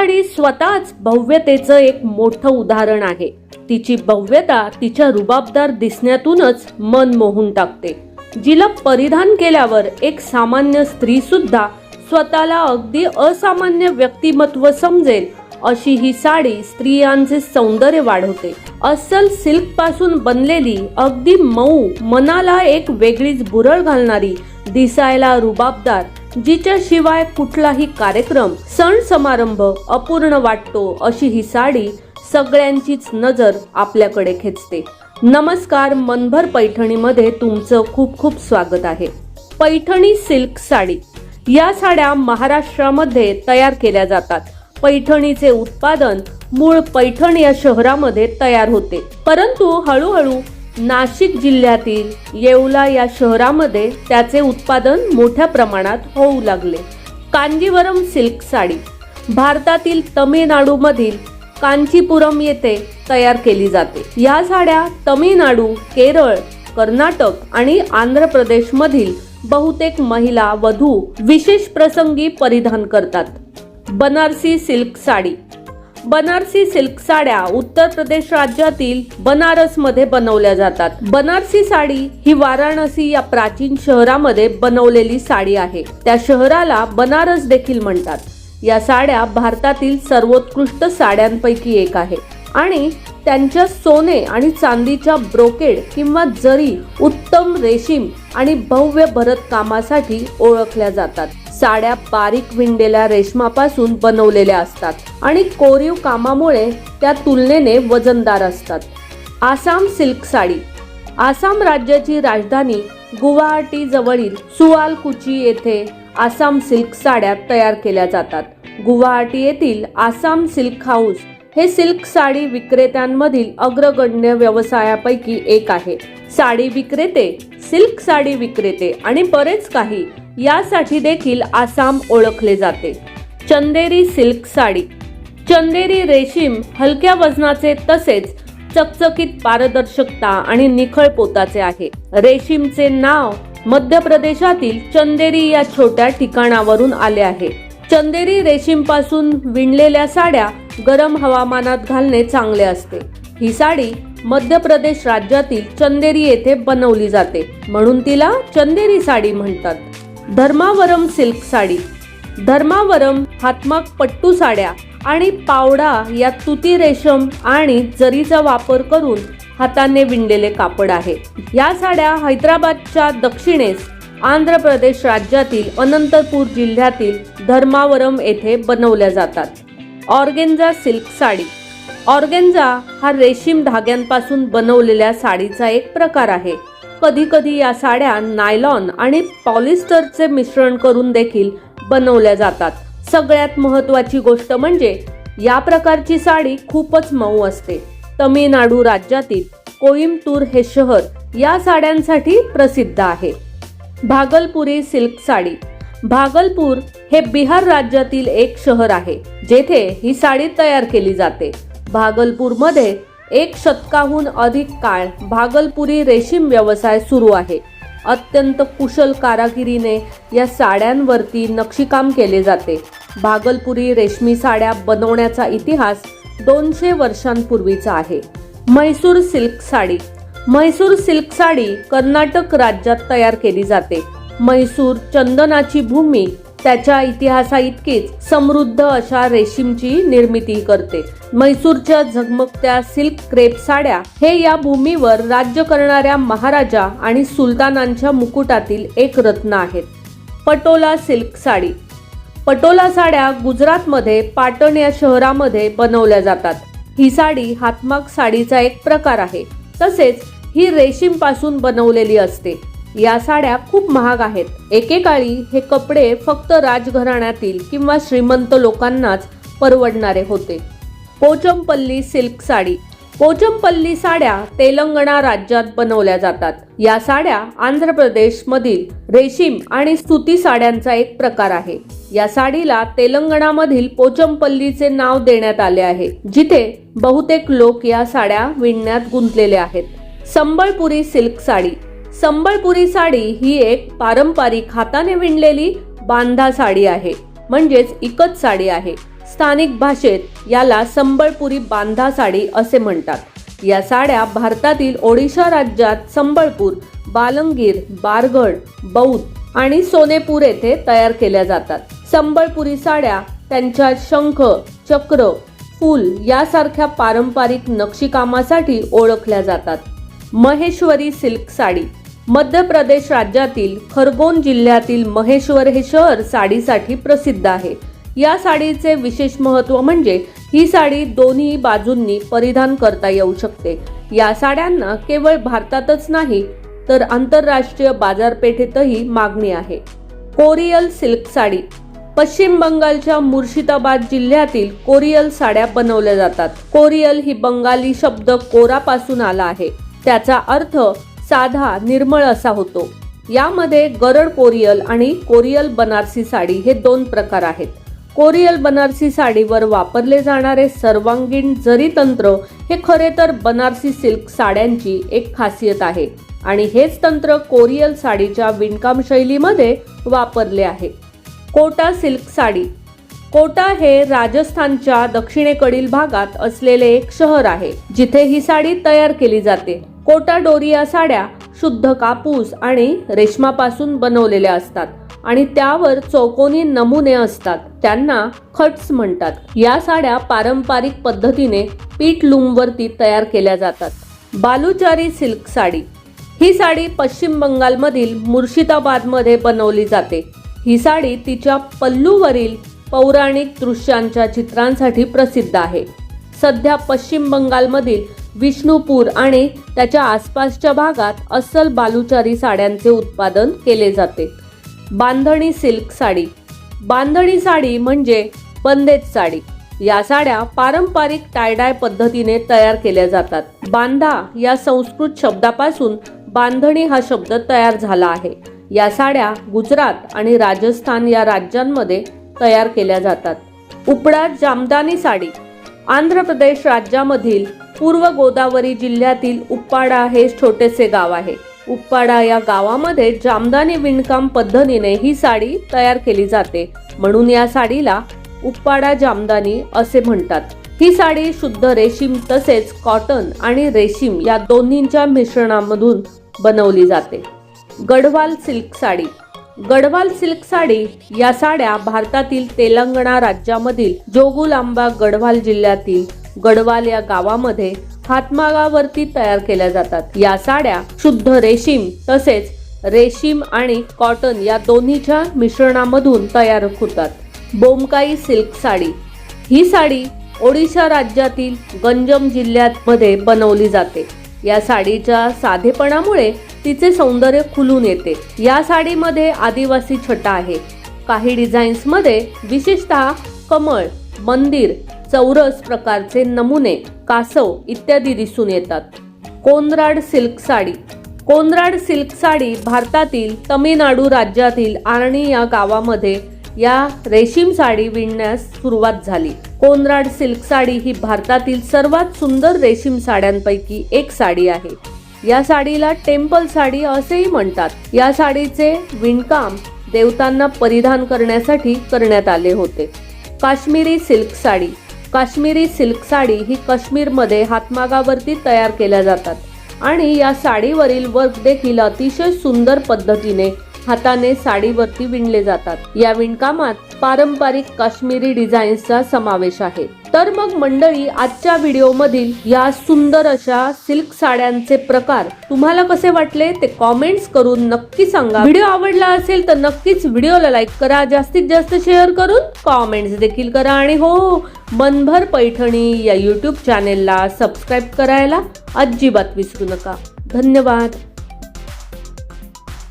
साडी स्वतःच भव्यतेचं एक मोठं उदाहरण आहे. तिची भव्यता तिच्या रुबाबदार दिसण्यातूनच मन मोहून टाकते. जिला परिधान केल्यावर एक सामान्य स्त्री सुद्धा स्वतःला अगदी असामान्य व्यक्तिमत्व समजेल अशी ही साडी स्त्रियांचे सौंदर्य वाढवते. अस्सल सिल्कपासून बनलेली अगदी मऊ मनाला एक वेगळीच बुरळ घालणारी दिसायला रुबाबदार जिच्याशिवाय कुठलाही कार्यक्रम सण समारंभ अपूर्ण वाटतो अशी ही साडी सगळ्यांचीच नजर आपल्याकडे खेचते. नमस्कार मनभर पैठणीमध्ये तुमचं खूप खूप स्वागत आहे. पैठणी सिल्क साडी. या साड्या महाराष्ट्रामध्ये तयार केल्या जातात. पैठणीचे उत्पादन मूळ पैठण या शहरामध्ये तयार होते. परंतु हळूहळू नाशिक जिल्ह्यातील येवला या शहरामध्ये त्याचे उत्पादन मोठ्या प्रमाणात होऊ लागले. कांजीवरम सिल्क साडी भारतातील तमिळनाडूमधील कांचीपुरम येथे तयार केली जाते. या साड्या तमिळनाडू केरळ कर्नाटक आणि आंध्र प्रदेशमधील बहुतेक महिला वधू विशेष प्रसंगी परिधान करतात. बनारसी सिल्क साडी बनारसी सिल्क साड्या उत्तर प्रदेश राज्यातील बनारसमध्ये बनवल्या जातात. बनारसी साडी ही वाराणसी या प्राचीन शहरामध्ये बनवलेली साडी आहे. त्या शहराला बनारस देखील म्हणतात. या साड्या भारतातील सर्वोत्कृष्ट साड्यांपैकी एक आहे. आणि त्यांच्या सोने आणि चांदीच्या ब्रोकेड किंवा जरी उत्तम रेशीम आणि भव्य भरत कामासाठी ओळखल्या जातात. साड्या बारीक विणलेल्या रेशमापासून बनवलेल्या असतात आणि कोरीव कामामुळे त्या तुलनेने वजनदार असतात. आसाम सिल्क साडी. आसाम राज्याची राजधानी गुवाहाटी जवळील सुआलकुची येथे आसाम सिल्क साड्या तयार केल्या जातात. गुवाहाटी येथील आसाम सिल्क हाऊस हे सिल्क साडी विक्रेत्यांमधील अग्रगण्य व्यवसायापैकी एक आहे. साडी विक्रेते सिल्क साडी विक्रेते आणि बरेच काही यासाठी देखील आसाम ओळखले जाते. चंदेरी सिल्क साडी. चंदेरी रेशीम हलक्या वजनाचे तसेच चकचकीत पारदर्शकता आणि निखळ पोताचे आहे. रेशीमचे नाव मध्य प्रदेशातील चंदेरी या छोट्या ठिकाणावरून आले आहे. चंदेरी रेशीमपासून विणलेल्या साड्या गरम हवामानात घालणे चांगले असते. ही साडी मध्य प्रदेश राज्यातील चंदेरी येथे बनवली जाते. म्हणून तिला चंदेरी साडी म्हणतात. धर्मावरम सिल्क साडी. धर्मावरम हातमाग पट्टू साड्या आणि पावडा या तुती रेशम आणि जरीचा वापर करून हाताने विणलेले कापड आहे. या साड्या हैदराबादच्या दक्षिणेस आंध्र प्रदेश राज्यातील अनंतपूर जिल्ह्यातील धर्मावरम येथे बनवल्या जातात. Organza silk sari. ऑर्गेन्झा हा रेशीम धाग्यांपासून बनवलेल्या साडीचा एक प्रकार आहे. कधी कधी या साड्या नायलॉन आणि पॉलिस्टरचे मिश्रण करून देखील बनवल्या जातात. सगळ्यात महत्वाची गोष्ट म्हणजे या प्रकारची साडी खूपच मऊ असते. तमिळनाडू राज्यातील कोईमतूर हे शहर या साड्यांसाठी प्रसिद्ध आहे. भागलपुरी सिल्क साडी. भागलपूर हे बिहार राज्यातील एक शहर आहे जेथे ही साडी तयार केली जाते. भागलपूरमध्ये एक शतकाहून अधिक काळ भागलपुरी रेशीम व्यवसाय सुरू आहे. अत्यंत कुशल कारागिरीने या साड्यांवरती नक्षीकाम केले जाते. भागलपुरी रेशमी साड्या बनवण्याचा इतिहास दोनशे वर्षांपूर्वीचा आहे. म्हैसूर सिल्क साडी. म्हैसूर सिल्क साडी कर्नाटक राज्यात तयार केली जाते. म्हैसूर चंदनाची भूमी त्याच्या इतिहासा इतकीच समृद्ध अशा रेशीमची निर्मिती करते. म्हैसूरच्या झगमगत्या सिल्क क्रेप साड्या हे या भूमीवर राज्य करणाऱ्या महाराजा आणि सुलतानांच्या मुकुटातील एक रत्न आहेत. पटोला सिल्क साडी. पटोला साड्या गुजरातमध्ये पाटण या शहरामध्ये बनवल्या जातात. ही साडी हातमाग साडीचा एक प्रकार आहे. तसेच ही रेशीमपासून बनवलेली असते. या साड्या खूप महाग आहेत. एकेकाळी हे कपडे फक्त राजघराण्यातील किंवा श्रीमंत लोकांनाच परवडणारे होते. पोचमपल्ली सिल्क साडी. पोचमपल्ली साड्या तेलंगणा राज्यात बनवल्या जातात. या साड्या आंध्र प्रदेश मधील रेशीम आणि सुती साड्यांचा एक प्रकार आहे. या साडीला तेलंगणामधील पोचमपल्लीचे नाव देण्यात आले आहे जिथे बहुतेक लोक या साड्या विणण्यात गुंतलेले आहेत. संबळपुरी सिल्क साडी. संबळपुरी साडी ही एक पारंपरिक हाताने विणलेली बांधा साडी आहे. म्हणजेच इकत साडी आहे. स्थानिक भाषेत याला संबळपुरी बांधा साडी असे म्हणतात. या साड्या भारतातील ओडिशा राज्यात संबळपूर बालंगीर बारगड बौद्ध आणि सोनेपूर येथे तयार केल्या जातात. संबळपुरी साड्या त्यांच्या शंख चक्र फूल यासारख्या पारंपरिक नक्षीकामासाठी ओळखल्या जातात. महेश्वरी सिल्क साडी मध्य प्रदेश राज्यातील खरगोन जिल्ह्यातील महेश्वर हे शहर साडीसाठी प्रसिद्ध आहे. या साडीचे विशेष महत्त्व म्हणजे ही साडी दोन्ही बाजूंनी परिधान करता येऊ शकते. या साड्यांना केवळ भारतातच नाही तर आंतरराष्ट्रीय बाजारपेठेतही मागणी आहे. कोरियल सिल्क साडी. पश्चिम बंगालच्या मुर्शिदाबाद जिल्ह्यातील कोरियल साड्या बनवल्या जातात. कोरियल ही बंगाली शब्द कोरापासून आला आहे. त्याचा अर्थ साधा निर्मळ असा होतो. यामध्ये गरड कोरियल आणि कोरियल बनारसी साडी हे दोन प्रकार आहेत. कोरियल बनारसी साडीवर वापरले जाणारे सर्वांगीण जरी तंत्र हे खरे तर बनारसी सिल्क साड्यांची एक खासियत आहे आणि हेच तंत्र कोरियल साडीच्या विणकाम शैलीमध्ये वापरले आहे. कोटा सिल्क साडी. कोटा हे राजस्थानच्या दक्षिणेकडील भागात असलेले एक शहर आहे जिथे ही साडी तयार केली जाते. कोटा डोरिया साड्या शुद्ध कापूस आणि रेशमापासून बनवलेल्या असतात आणि त्यावर चौकोनी नमुने असतात. त्यांना खट्स म्हणतात. या साड्या पारंपरिक पद्धतीने पीठ लूमवरती तयार केल्या जातात. बालुचारी सिल्क साडी. ही साडी पश्चिम बंगालमधील मुर्शिदाबादमध्ये बनवली जाते. ही साडी तिच्या पल्लूवरील पौराणिक दृश्यांच्या चित्रांसाठी प्रसिद्ध आहे. सध्या पश्चिम बंगालमधील विष्णुपूर आणि त्याच्या आसपासच्या भागात अस्सल बालुचारी साड्यांचे उत्पादन केले जाते. बांधणी सिल्क साडी. बांधणी साडी म्हणजे बंदेज साडी. या साड्या पारंपरिक टायडाय पद्धतीने तयार केल्या जातात. बांधा या संस्कृत शब्दापासून बांधणी हा शब्द तयार झाला आहे. या साड्या गुजरात आणि राजस्थान या राज्यांमध्ये तयार केल्या जातात. उपडा जामदानी साडी. आंध्र प्रदेश राज्यामधील पूर्व गोदावरी जिल्ह्यातील उप्पाडा हे छोटेसे गाव आहे. उप्पाडा या गावामध्ये जामदानी विणकाम पद्धतीने ही साडी तयार केली जाते. म्हणून या साडीला उप्पाडा जामदानी असे म्हणतात. ही साडी शुद्ध रेशीम तसेच कॉटन आणि रेशीम या दोन्हींच्या मिश्रणामधून बनवली जाते. गढवाल सिल्क साडी. गढवाल सिल्क साडी या साड्या भारतातील तेलंगणा राज्यामधील जोगुलांबा गढवाल जिल्ह्यातील गढवाल या गावामध्ये हातमागावरती तयार केल्या जातात. या साड्या शुद्ध रेशीम तसेच रेशीम आणि कॉटन या दोन्हीच्या मिश्रणामधून तयार होतात. बोमकाई सिल्क साडी ही साडी ओडिशा राज्यातील गंजम जिल्ह्यामध्ये बनवली जाते. या साडीच्या साधेपणामुळे तिचे सौंदर्य खुलून येते. या साडीमध्ये आदिवासी छटा आहे. काही डिझाईन्समध्ये विशेषतः कमळ मंदिर चौरस प्रकारचे नमुने कासव इत्यादी दिसून येतात. कोनराड सिल्क साडी. कोनराड सिल्क साडी भारतातील तमिळनाडू राज्यातील आर्णी या गावामध्ये या रेशीम साडी विणण्यास सुरुवात झाली. कोनराड सिल्क साडी ही भारतातील सर्वात सुंदर रेशीम साड्यांपैकी एक साडी आहे. या साडीला टेम्पल साडी असेही म्हणतात. या साडीचे विणकाम देवतांना परिधान करण्यासाठी करण्यात आले होते. काश्मीरी सिल्क साडी. काश्मीरी सिल्क साडी ही काश्मीरमध्ये हातमागावरती तयार केल्या जातात आणि या साडीवरील वर्क देखील अतिशय सुंदर पद्धतीने हाताने साडीवरती विणले जातात. या विणकामात पारंपरिक काश्मीरी डिझाईन्सचा समावेश आहे. तर मग मंडळी आजच्या व्हिडिओमधील या सुंदर अशा सिल्क साड्यांचे प्रकार तुम्हाला कसे वाटले ते कॉमेंट्स करून नक्की सांगा. व्हिडिओ आवडला असेल तर नक्कीच व्हिडिओला लाईक करा. जास्तीत जास्त शेअर करून कॉमेंट्स देखील करा. आणि हो मनभर पैठणी या यूट्यूब चॅनेलला सबस्क्राईब करायला अजिबात विसरू नका. धन्यवाद.